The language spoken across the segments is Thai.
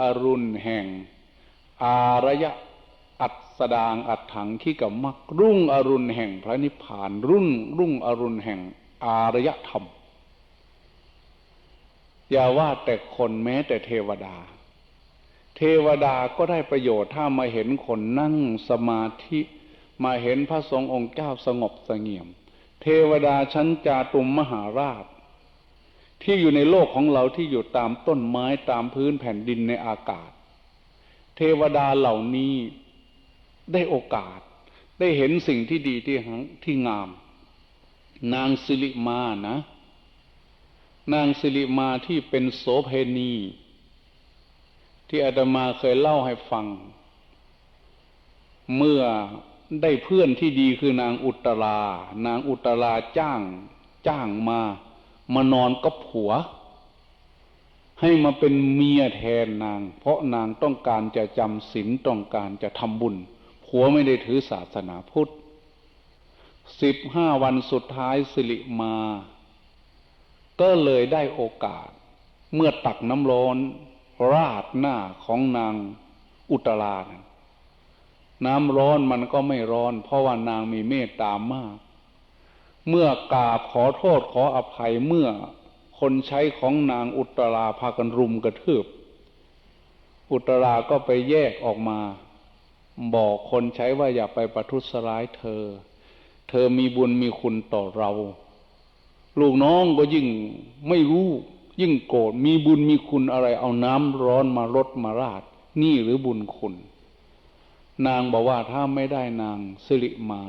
อรุณแห่ง อารยะอัสดางอัดถังขี้กับมักรุ่งอรุณแห่งพระนิพพาน รุ่นรุ่งอรุณแห่งอารยธรรม อย่าว่าแต่คนแม้แต่เทวดา เทวดาก็ได้ประโยชน์ถ้ามาเห็นคนนั่งสมาธิมาเห็นพระสงฆ์องค์เจ้าสงบสงเงียม เทวดาชั้นจาตุมมหาราช ที่อยู่ในโลกของเราที่อยู่ตามต้นไม้ตามพื้นแผ่นดินในอากาศ เทวดาเหล่านี้ได้โอกาส ได้เห็นสิ่งที่ดีที่หังที่งาม นางสิริมานะ นางสิริมาที่เป็นโสเพณี ที่อาตมาเคยเล่าให้ฟัง เมื่อได้เพื่อนที่ดีคือนางอุตรานางอุตราจ้างจ้างมา มานอนกับผัว ให้มาเป็นเมียแทนนาง เพราะนางต้องการจะจำศีลต้องการจะทำบุญ ผัวไม่ได้ถือศาสนาพุทธสิบห้าวันสุดท้ายสิริมา ก็เลยได้โอกาส เมื่อตักน้ำร้อน ราดหน้าของนางอุตรานน้ำร้อนมันก็ไม่ร้อน เพราะว่านางมีเมตตามาก เมื่อกราบขอโทษขออภัยเมื่อคนใช้ของนางอุตราพากันรุมกระทืบ อุตราก็ไปแยกออกมา บอกคนใช้ว่าอย่าไปประทุษร้ายเธอ เธอมีบุญมีคุณต่อเรา ลูกน้องก็ยิ่งไม่รู้ยิ่งโกรธมีบุญมีคุณอะไร เอาน้ำร้อนมารดมาราด นี่หรือบุญคุณ นางบอกว่าถ้าไม่ได้นางสิริมา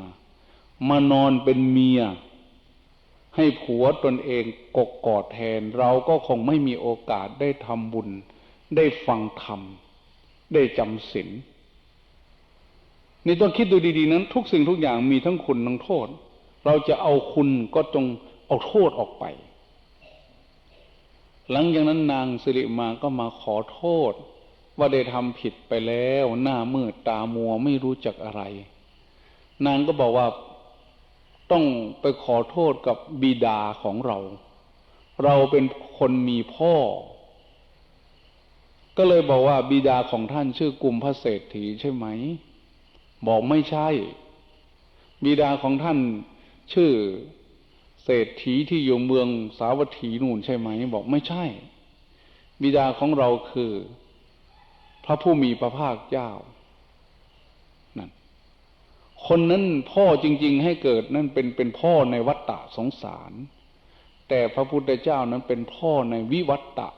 มานอนเป็นเมีย ให้ผัวตนเองกกกอดแทน เราก็คงไม่มีโอกาสได้ทำบุญ ได้ฟังธรรม ได้จำศีลนี่ต้องคิดดูดี ๆ นั้น ทุกสิ่งทุกอย่างมีทั้งคุณทั้งโทษ เราจะเอาคุณก็จงเอาโทษออกไป หลังจากนั้นนางสิริมาก็มาขอโทษ ว่าได้ทำผิดไปแล้ว หน้ามืดตามัวไม่รู้จักอะไร นางก็บอกว่า ต้องไปขอโทษกับบิดาของเรา เราเป็นคนมีพ่อ ก็เลยบอกว่าบิดาของท่านชื่อกุมพระเศรษฐีใช่ไหม บอกไม่ใช่ บิดาของท่านชื่อเศรษฐีที่อยู่เมืองสาวัตถีนู่นใช่ไหม บอกไม่ใช่ บิดาของเราคือ พระผู้มีพระภาคเจ้า คนนั้นพ่อจริง ๆ ให้เกิดนั่นเป็นเป็นพ่อในวัฏฏะสงสาร แต่พระพุทธเจ้านั้นเป็นพ่อในวิวัตฏะ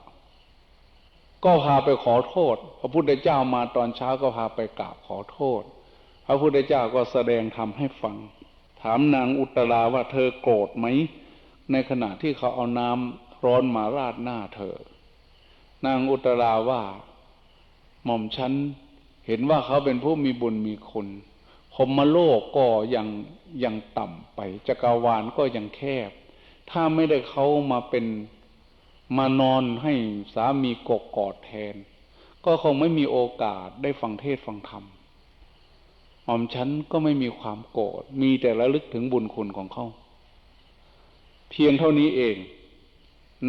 ก็พาไปขอโทษ พระพุทธเจ้ามาตอนเช้าก็พาไปกราบขอโทษ พระพุทธเจ้าก็แสดงธรรมให้ฟัง ถามนางอุตราว่าเธอโกรธไหม ในขณะที่เขาเอาน้ำร้อนมาราดหน้าเธอ นางอุตราว่า หม่อมฉันเห็นว่าเขาเป็นผู้มีบุญมีคุณ พมโลกก็ยังยังต่ำไปจักรวาลก็ยังแคบ ถ้าไม่ได้เขามาเป็นมานอนให้สามีกกกอดแทน ก็คงไม่มีโอกาสได้ฟังเทศฟังธรรมหม่อมฉันก็ไม่มีความโกรธมีแต่ระลึกถึงบุญคุณของเขาเพียงเท่านี้เอง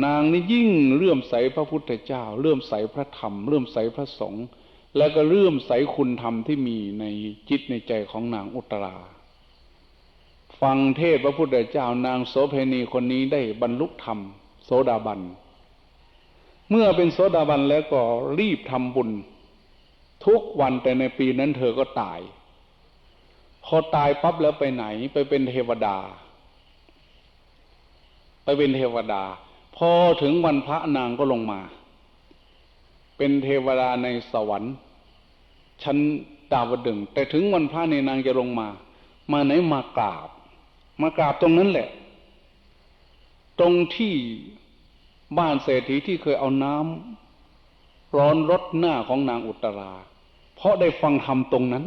นางนี่ยิ่งเลื่อมใสพระพุทธเจ้า เลื่อมใสพระธรรม เลื่อมใสพระสงฆ์ แล้วก็เลื่มใสคุณธรรมที่มีในจิตในใจของนางอุตรา ฟังเทศพระพุทธเจ้านางโสเพณีคนนี้ได้บรรลุธรรม โสดาบัน เมื่อเป็นโสดาบันแล้วก็รีบทำบุญ ทุกวันแต่ในปีนั้นเธอก็ตาย พอตายปั๊บแล้วไปไหนไปเป็นเทวดา ไปเป็นเทวดา พอถึงวันพระนางก็ลงมา เป็นเทวดาในสวรรค์ชั้นดาวดึง แต่ถึงวันพระในนางจะลงมา มาไหนมากราบ มากราบตรงนั้นแหละ ตรงที่บ้านเศรษฐีที่เคยเอาน้ำร้อนรดหน้าของนางอุตรา เพราะได้ฟังธรรมตรงนั้น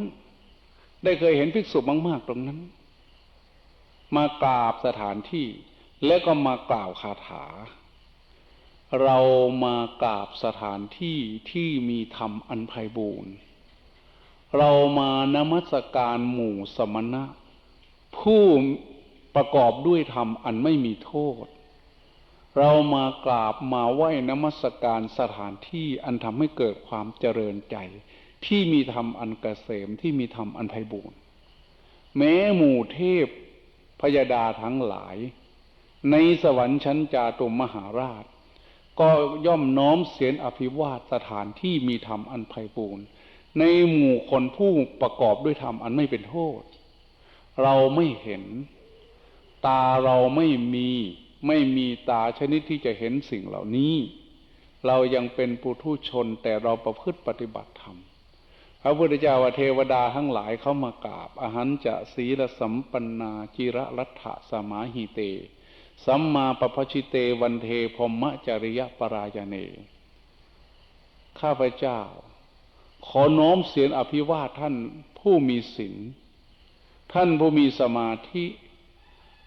ได้เคยเห็นภิกษุมาก ๆ ตรงนั้น มากราบสถานที่แล้วก็มากล่าวคาถา เรามากราบสถานที่ที่มีธรรมอันไพบูรณ์ เรามานมัสการหมู่สมณะ ผู้ประกอบด้วยธรรมอันไม่มีโทษ เรามากราบมาไหว้นมัสการสถานที่อันทำให้เกิดความเจริญใจ ที่มีธรรมอันกเกษมที่มีธรรมอันไพบูรณ์ แม้หมู่เทพพยดาทั้งหลาย ในสวรรค์ชั้นจาตุมมหาราช ก็ย่อมน้อมเสียนอภิวาทสถานที่มีธรรมอันไพ่บูรณ์ในหมู่คนผู้ประกอบด้วยธรรมอันไม่เป็นโทษ เราไม่เห็น ตาเราไม่มีไม่มีตาชนิดที่จะเห็นสิ่งเหล่านี้ เรายังเป็นปุถุชนแต่เราประพฤติปฏิบัติธรรมพระพุทธเจ้าว่าเทวดาทั้งหลายเข้ามากราบอาหารจะศีลสัมปันนาจิระรัฐสมาหิเต สัมมาปพชิเตวันเทพมจริยปรายเน ข้าพเจ้า ขอน้อมเสียงอภิวาทท่านผู้มีศีล ท่านผู้มีสมาธิ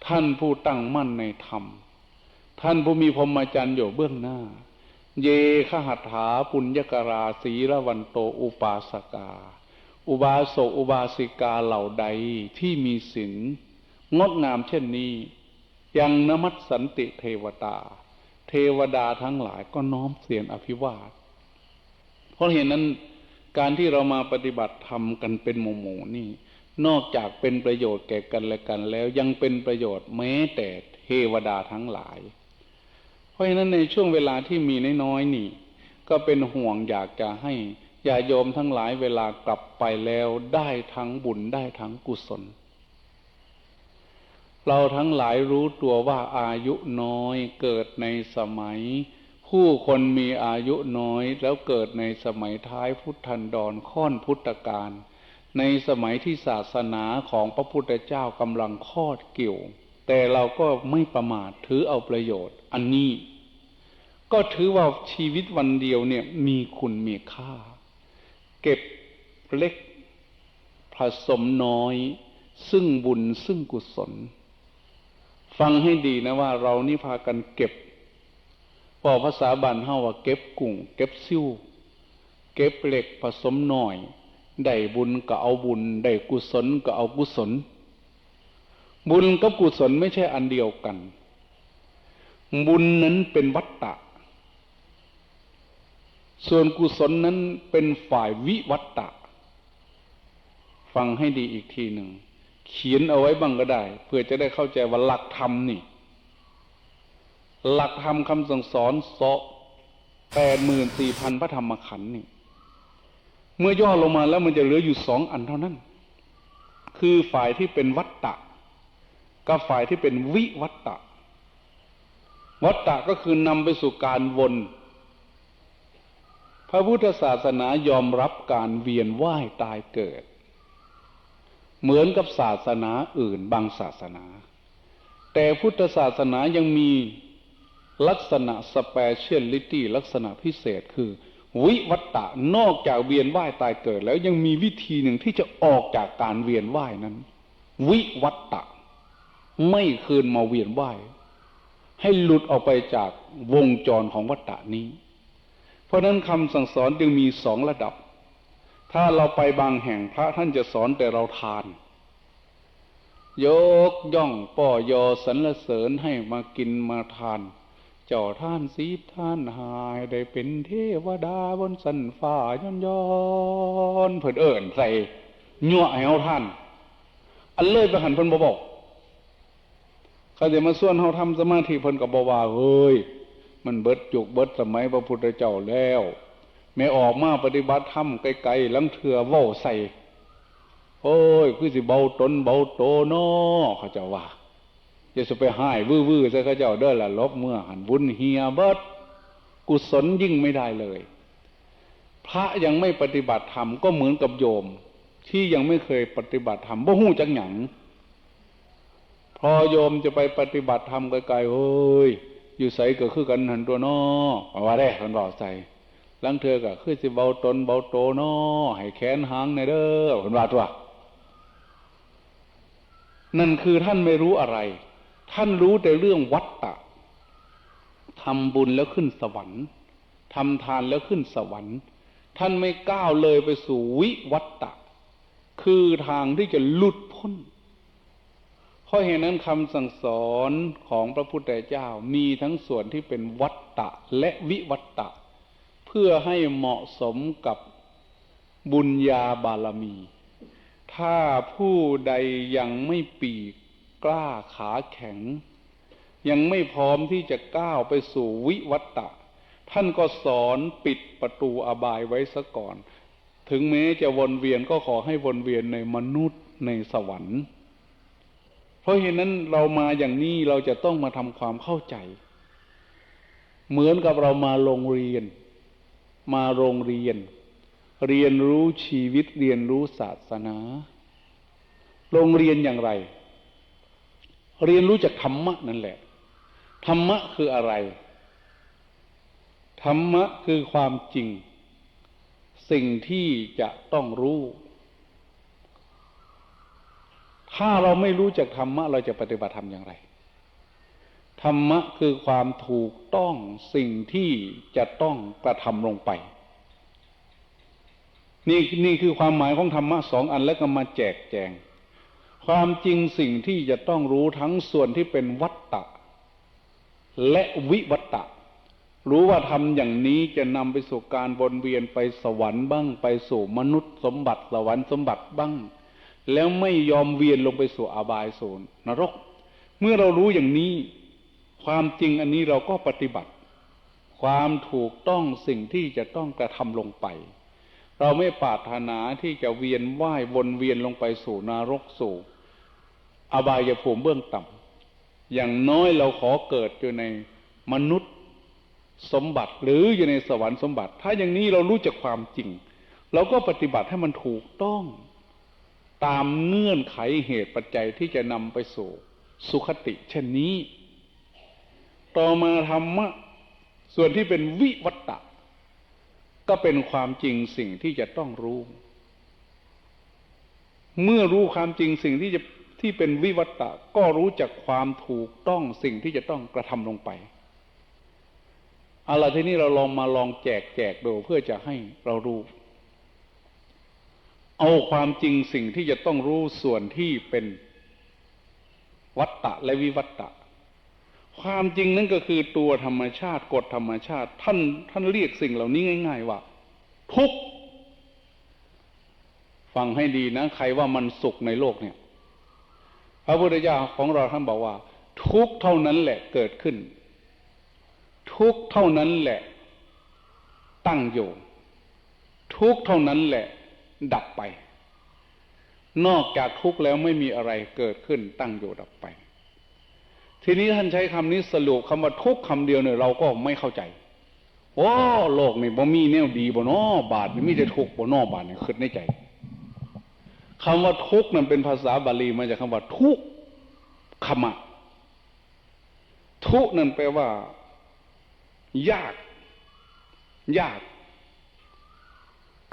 ท่านผู้ตั้งมั่นในธรรม ท่านผู้มีพรหมจรรย์อยู่เบื้องหน้า เยขหัตถาปุญญกราศีระวันโตอุปาสกา อุบาสกอุบาสิกาเหล่าใดที่มีศีลงดงามเช่นนี้ ยังนมัสสันติเทวตา เทวดาทั้งหลายก็น้อมเสียงอภิวาท เพราะเห็นนั้นการที่เรามาปฏิบัติธรรมกันเป็นหมู่หมู่นี่ นอกจากเป็นประโยชน์แก่กันและกัน แล้วยังเป็นประโยชน์แม้แต่เทวดาทั้งหลาย เพราะฉะนั้นในช่วงเวลาที่มีน้อยๆนี่ ก็เป็นห่วงอยากจะให้ญาโยมทั้งหลายเวลากลับไปแล้วได้ทั้งบุญได้ทั้งกุศล เราทั้งหลายรู้ตัวว่าอายุน้อยเกิดในสมัย ผู้คนมีอายุน้อยแล้วเกิดในสมัยท้ายพุทธันดรค่อนพุทธกาลในสมัยที่ศาสนาของพระพุทธเจ้ากำลังคอดเกี่ยวแต่เราก็ไม่ประมาทถือเอาประโยชน์ อันนี้ ก็ถือว่าชีวิตวันเดียวเนี่ยมีคุณมีค่า เก็บเล็กผสมน้อย ซึ่งบุญซึ่งกุศล ฟังให้ดีนะว่าเรานี่พากันเก็บพอภาษาบันเฮาว่าเก็บกุ้งเก็บซิ่วเก็บเหล็กผสมหน่อย ได้บุญก็เอาบุญ ได้กุศลก็เอากุศล บุญกับกุศลไม่ใช่อันเดียวกัน บุญนั้นเป็นวัตตะ ส่วนกุศลนั้นเป็นฝ่ายวิวัตตะ ฟังให้ดีอีกทีหนึ่ง เขียนเอาไว้บ้างก็ได้ เพื่อจะได้เข้าใจว่าหลักธรรมนี่ หลักธรรมคำสั่งสอนโซแปดหมื่นสี่พันพระธรรมขันธ์นี่ เมื่อย่อลงมาแล้วมันจะเหลืออยู่สองอันเท่านั้น คือฝ่ายที่เป็นวัตตะกับฝ่ายที่เป็นวิวัตตะ วัตตะก็คือนำไปสู่การวน พระพุทธศาสนายอมรับการเวียนว่ายตายเกิด เหมือนกับศาสนาอื่นบางศาสนา แต่พุทธศาสนายังมีลักษณะสเปเชียลิตี้ลักษณะพิเศษคือ วิวัตตะนอกจากเวียนว่ายตายเกิด แล้วยังมีวิธีหนึ่งที่จะออกจากการเวียนว่ายนั้น วิวัตตะ ไม่คืนมาเวียนว่าย ให้หลุดออกไปจากวงจรของวัฏฏานี้ เพราะนั้นคำสั่งสอนจึงมีสองระดับ ถ้าเราไปบางแห่งพระท่านจะสอนแต่เราทาน ยกย่องป้อยอสรรเสริญให้มากินมาทาน เจ้าท่านสีท่านหายได้เป็นเทวดาบนสันฟ้าย้อนย้อนเผิดเอิญใส่ยั่วให้เอาท่าน อันเลยไปหันเพิ่นบอกเขาจะมาส่วนเขาทำสมาธิเพิ่นกับบว่าเฮ้ยมันเบิดจุกเบิดสมัยพระพุทธเจ้าแล้วแม่ออกมาปฏิบัติธรรมไกลๆลังเถื่อว่าใส่ โอ้ยคือสิเบาตนเบาโตนอเขาจะว่าจะสไปหายวื้อๆซะเขาเจ้าเด้อละลบเมื่อหันบุญเฮียเบิดกุศลยิ่งไม่ได้เลย พระยังไม่ปฏิบัติธรรมก็เหมือนกับโยม ที่ยังไม่เคยปฏิบัติธรรมบ่หูจักหยังพอโยมจะไปปฏิบัติธรรมไกลๆเฮ้ยอยู่ใส่ก็คือกันหันตัวนอว่าได้คนบอกใส่ลังเธอก็คือสิเบาตนเบาโตนอให้แขนหางในเด้อคนว่าตัว นั่นคือท่านไม่รู้อะไร ท่านรู้แต่เรื่องวัตตะทำบุญแล้วขึ้นสวรรค์ทำทานแล้วขึ้นสวรรค์ ท่านไม่ก้าวเลยไปสู่วิวัตตะ คือทางที่จะหลุดพ้น เพราะเหตุนั้นคำสั่งสอนของพระพุทธเจ้ามีทั้งส่วนที่เป็นวัตตะและวิวัตตะ เพื่อให้เหมาะสมกับบุญญาบารมี ถ้าผู้ใดยังไม่ปีกกล้าขาแข็ง ยังไม่พร้อมที่จะก้าวไปสู่วิวัตตะ ท่านก็สอนปิดประตูอบายไว้ซะก่อน ถึงแม้จะวนเวียนก็ขอให้วนเวียนในมนุษย์ในสวรรค์ เพราะเหตุนั้นเรามาอย่างนี้เราจะต้องมาทำความเข้าใจ เหมือนกับเรามาโรงเรียน มาโรงเรียน เรียนรู้ชีวิตเรียนรู้ศาสนา โรงเรียนอย่างไร เรียนรู้จากธรรมะนั่นแหละ ธรรมะคืออะไร ธรรมะคือความจริง สิ่งที่จะต้องรู้ ถ้าเราไม่รู้จักธรรมะ เราจะปฏิบัติธรรมอย่างไร ธรรมะคือความถูกต้องสิ่งที่จะต้องกระทำลงไป นี่นี่คือความหมายของธรรมะสองอันแล้วก็มาแจกแจง ความจริงสิ่งที่จะต้องรู้ทั้งส่วนที่เป็นวัตตะ และวิวัตตะ รู้ว่าทำอย่างนี้จะนำไปสู่การวนเวียนไปสวรรค์บ้าง ไปสู่มนุษย์สมบัติสวรรค์สมบัติบ้าง แล้วไม่ยอมเวียนลงไปสู่อบายโซนนรก เมื่อเรารู้อย่างนี้ ความจริงอันนี้เราก็ปฏิบัติ ความถูกต้องสิ่งที่จะต้องกระทำลงไป เราไม่ปรารถนาที่จะเวียนว่ายวนเวียนลงไปสู่นรกสู่ อบายภูมิเบื้องต่ำอย่างน้อยเราขอเกิดอยู่ในมนุษย์สมบัติหรืออยู่ในสวรรค์สมบัติ ถ้าอย่างนี้เรารู้จักความจริง เราก็ปฏิบัติให้มันถูกต้อง ตามเงื่อนไขเหตุปัจจัยที่จะนำไปสู่ สุขติ เช่นนี้ ต่อมาธรรมะ ส่วนที่เป็นวิวัตตะ ก็เป็นความจริงสิ่งที่จะต้องรู้ เมื่อรู้ความจริงสิ่งที่จะที่เป็นวิวัตตะก็รู้จักความถูกต้องสิ่งที่จะต้องกระทำลงไปเอาละทีนี้เราลองมาลองแจกแจกดูเพื่อจะให้เรารู้ เอาความจริงสิ่งที่จะต้องรู้ส่วนที่เป็นวัตตะและวิวัตตะ ความจริงนั่นก็คือตัวธรรมชาติกฎธรรมชาติ ท่านท่านเรียกสิ่งเหล่านี้ง่าย ๆ ว่า ทุกข์ฟังให้ดีนะ ใครว่ามันสุขในโลกเนี่ย พระพุทธเจ้าของเราท่านบอกว่า ทุกเท่านั้นแหละเกิดขึ้น ทุกเท่านั้นแหละ ตั้งอยู่ ทุกเท่านั้นแหละ ดับไป นอกจากทุกแล้วไม่มีอะไรเกิดขึ้นตั้งอยู่ดับไป ทีนี้ท่านใช้คำนี้สรุปคำว่าทุกคำเดียวเนี่ยเราก็ไม่เข้าใจโอ้โลกนี่บ่มีแนวดีบ่นอบาทมีแต่ทุกบ่นอบาทเนี่ยคิดในใจคำว่าทุกนั้นเป็นภาษาบาลีมาจากคำว่าทุกขมะ ทุกนั่นแปลว่า ยาก ยาก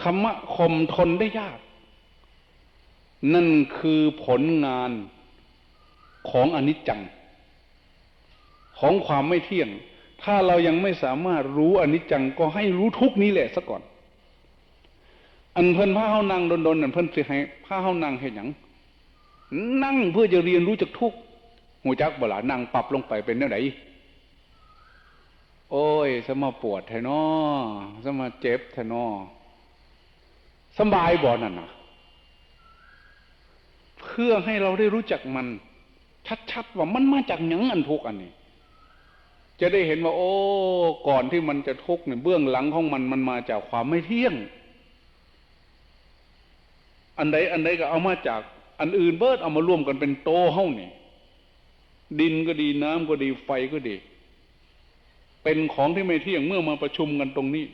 คำว่าคมทนได้ยาก นั่นคือผลงานของอนิจจัง ของความไม่เที่ยง ถ้าเรายังไม่สามารถรู้อนิจจังก็ให้รู้ทุกนี้แหละซะก่อน อันเพิ่นผ้าเฮานั่งโดนๆนั่นเพิ่นสิให้ผ้าเฮานั่งเห็นหยังนั่งเพื่อจะเรียนรู้จากทุกหูจักบ่ล่ะนั่งปรับลงไปเป็นแนวไหนโอ้ยสมาปวดแทนอสมาเจ็บแทนอสบายบ่อนั่นนะเพื่อให้เราได้รู้จักมัน ชัดๆว่ามันมาจากหยังอันทุกอันนี้ จะได้เห็นว่า โอ้ ก่อนที่มันจะทุกข์เนี่ยเบื้องหลังของมันมันมาจากความไม่เที่ยง อันใดอันใดก็เอามาจาก อันอื่นเบิดเอามารวมกันเป็นโตเฮ้าเนี่ยดินก็ดีน้ำก็ดีไฟก็ดี เป็นของที่ไม่เที่ยงเมื่อมาประชุมกันตรงนี้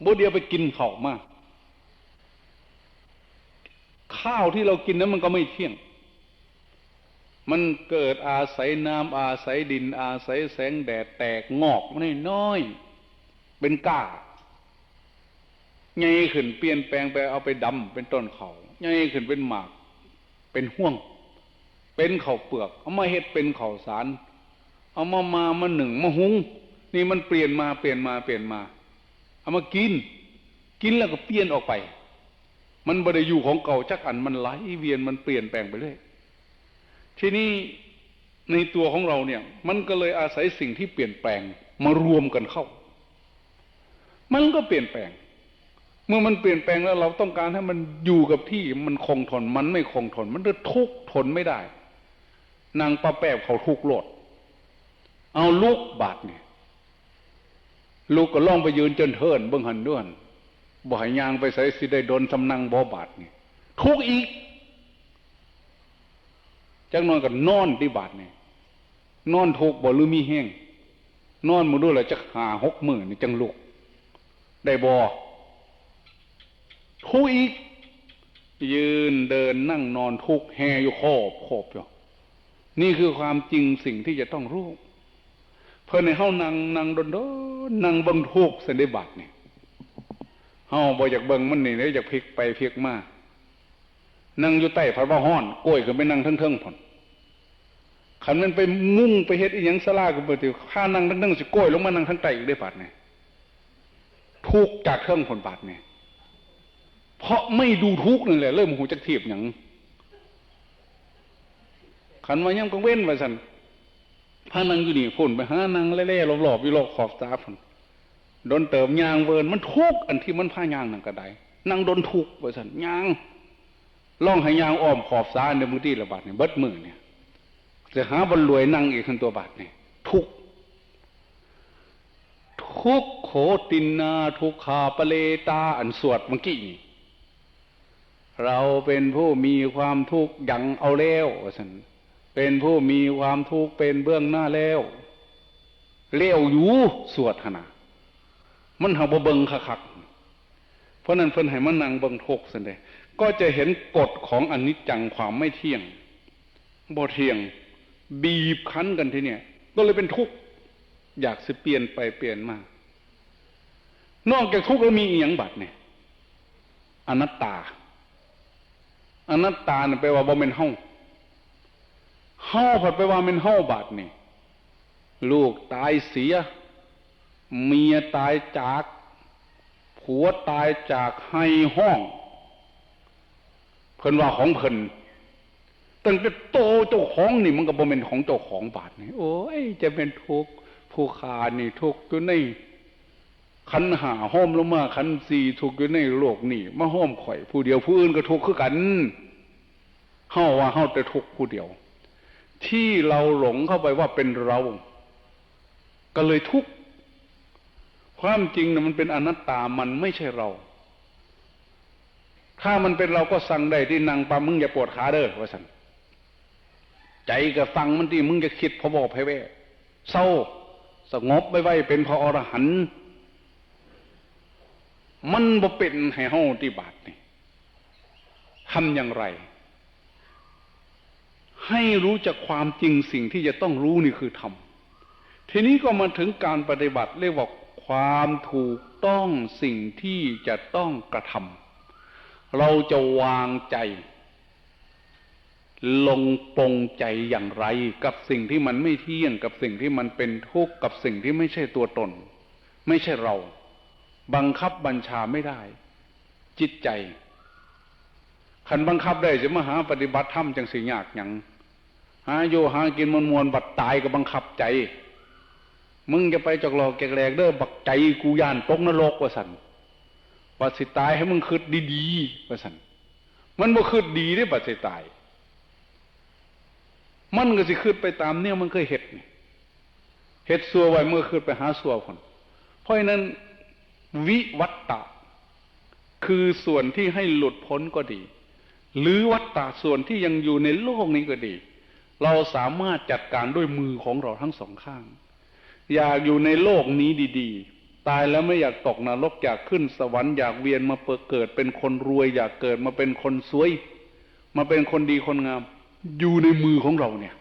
โบเดียวไปกินข้าวมาก ข้าวที่เรากินนั้นมันก็ไม่เที่ยง มันเกิดอาศัยน้ำอาศัยดิน อาศัยแสงแดดแตกงอกม่น้อย เป็นก้าใหญ่ขึ้นเปลี่ยนแปลงไปเอาไปดำเป็นต้นเขาใหญ่ขึ้นเป็นหมาก เป็นห่วง เป็นเข่าเปลือก เอามาเฮ็ดเป็นเข่าสาร เอามามามาหนึ่งมาหุงนี่มันเปลี่ยนมาเปลี่ยนมาเปลี่ยนมา เอามากิน กินแล้วก็เปลี่ยนออกไป มันบริยู่ของเก่าจักอันมันไหลเวียนมันเปลี่ยนแปลงไปเรื่อย ทีนี้ในตัวของเราเนี่ย มันก็เลยอาศัยสิ่งที่เปลี่ยนแปลงมารวมกันเข้า มันก็เปลี่ยนแปลง เมื่อมันเปลี่ยนแปลงแล้วเราต้องการให้มันอยู่กับที่มันคงทน มันไม่คงทน มันจะทุกข์ทนไม่ได้ นางป้าแป๊บเขาทุกข์โลด เอาลูกบาดเนี่ยลูกก็ล่องไปยืนจนเทินเบื้องหันด้วนบ่ให้ยางไปใส่สิได้โดนทำนังบ่บาดนี่ทุกข์อีก จักนอนกับนอนที่บาดนี่ยนอนทุกบ่หรือมีแห้งนอนมาด้วยแล้วจะหาหกหมื่นนี่จังลูกได้บ่ทุกอีก ยืนเดินนั่งนอนทุกแหอยู่โคบโคบอยู่นี่คือความจริงสิ่งที่จะต้องรู้ เพื่อในเฮานั่งนั่งโดนโดนนั่งบิ่งทุกเส้นได้บาดนี่ยเฮาบ่อยากเบิ่งมันนี่เลยอยากพลิกไปพลิกมา นั่งอยู่ใต้พัดว่าห้อนกล้วยก็ไปนั่งทั้งๆผลขันมันไปมุ่งไปเฮ็ดอีหยังสลาก็บ่ติข้านั่งทั้งๆสิกล้วยลงมานั่งทั้งใต้อีกได้บาดนี่ทุกจากเครื่องผลบาดนี่เพราะไม่ดูทุกนั่นแหละเริ่มหูจักเทียบหยังขันมายังกังเว้นว่าซั่นพานั่งอยู่นี่พ่นไปหานั่งเล่ๆหลบๆอยู่รอบขอบตาพ่นโดนเติมยางเวินมันทุกอันที่มันพายางนั่นก็ได้นั่งโดนทุกข์ว่าซั่นยาง ล่องห้ยางอ้อมขอบสาในมือที่ระบาดเนี่ยเบิดมือเนี่ยจะหาบรรลวยนั่งอีกขึ้นตัวบาดเนี่ยทุกทุกโขตินนาทุกขาปเลตาอันสวดเมื่อกี้นี่เราเป็นผู้มีความทุกข์ยังเอาแล้วว่าซั่นเป็นผู้มีความทุกข์เป็นเบื้องหน้าแล้วเลี้ยวอยู่สวดขนาดมันหาบ่เบิงคักเพราะนั้นเพิ่นให้มันนั่งเบิงทุกข์สันเด ก็จะเห็นกฎของอนิจจังความไม่เที่ยงบ่เที่ยง บีบคั้นกันทีเนี่ย ก็เลยเป็นทุกข์อยากสิเปลี่ยนไปเปลี่ยนมานอกจากทุกข์แล้วมีอีหยังบัดเนี่ยอนัตตา อนัตตาเนี่ยแปลว่าบ่เป็นเฮาเฮาผัดไปว่าเป็นเฮาบาดนี่ลูกตายเสีย เมียตายจากผัวตายจากให้ห้อง เพิ่นว่าของเพิ่นตั้งแต่โตเจ้าของนี่มันก็บ่เป็นของเจ้าของบาทนี่โอ้ยจะเป็นทุกข์ผู้ขานี่ทุกข์อยู่ในขันหาห้อมลงมาขันสี่ทุกข์อยู่ในโลกนี่มาห้อมข่อย ผู้เดียวผู้อื่นก็ทุกข์คือกันเฮาว่าเฮาแต่ทุกข์ผู้เดียว ที่เราหลงเข้าไปว่าเป็นเรา ก็เลยทุกข์ความจริงนะมันเป็นอนัตตามันไม่ใช่เรา ถ้ามันเป็นเราก็สั่งได้ที่นางปามึงอย่าปวดขาเด้อว่าสั่งใจก็ฟังมันที่มึงจะคิดพอบอกให้แว่เศร้าสงบไว้ไเป็นพระอรหันมันบ่เป็นให้เฮาที่บาทนี่ทำอย่างไร ให้รู้จักความจริงสิ่งที่จะต้องรู้นี่คือธรรมทีนี้ก็มาถึงการปฏิบัติเรียกว่าความถูกต้องสิ่งที่จะต้องกระทำ เราจะวางใจ ลงปงใจอย่างไร กับสิ่งที่มันไม่เที่ยงกับสิ่งที่มันเป็นทุกข์กับสิ่งที่ไม่ใช่ตัวตน ไม่ใช่เรา บังคับบัญชาไม่ได้ จิตใจขันบังคับได้จะมาหาปฏิบัติธรรมจังสิยากอย่างหาโยหากินมวลมวลบัดตายก็บังคับใจ มึงจะไปจอกหลอกแกแกลกเด้อบักใจกูยานตกนรกว่าสัน ว่าสิตายให้มึงคืดดีๆว่าสันมันบ่คืดดีได้บัดสิตาย มันก็สิคืดไปตามเนี่ยมันเคยเห็ดเห็ดสัวไว้เมื่อคืดไปหาสัวคนเพราะฉะนั้นวิวัตตะ คือส่วนที่ให้หลุดพ้นก็ดี หรือวัตตะส่วนที่ยังอยู่ในโลกนี้ก็ดี เราสามารถจัดการด้วยมือของเราทั้งสองข้าง อยากอยู่ในโลกนี้ดี ๆ ตายแล้วไม่อยากตกนรกอยากขึ้นสวรรค์อยากเวียนมาเกิด เป็นคนรวย อยากเกิดมาเป็นคนสวย มาเป็นคนดีคนงาม อยู่ในมือของเราเนี่ย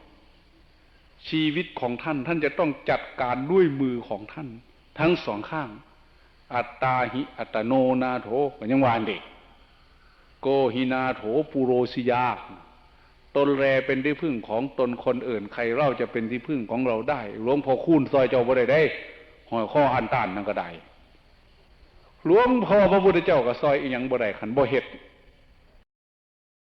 ชีวิตของท่านท่านจะต้องจัดการด้วยมือของท่าน ทั้งสองข้าง อัตตาหิอัตโนนาโถยังวานเด็กโกหินาโถปุโรสิยา ตนแลเป็นที่พึ่งของตนคนอื่น ใครเล่าจะเป็นที่พึ่งของเราได้หลวงพ่อคูณซอยเจ้าบ่ได้ได้ หอยข้ออันต้านนั่นก็ได้หลวงพ่อพระพุทธเจ้าก็ซอยอีหยังบ่ได้ขันบ่เฮ็ด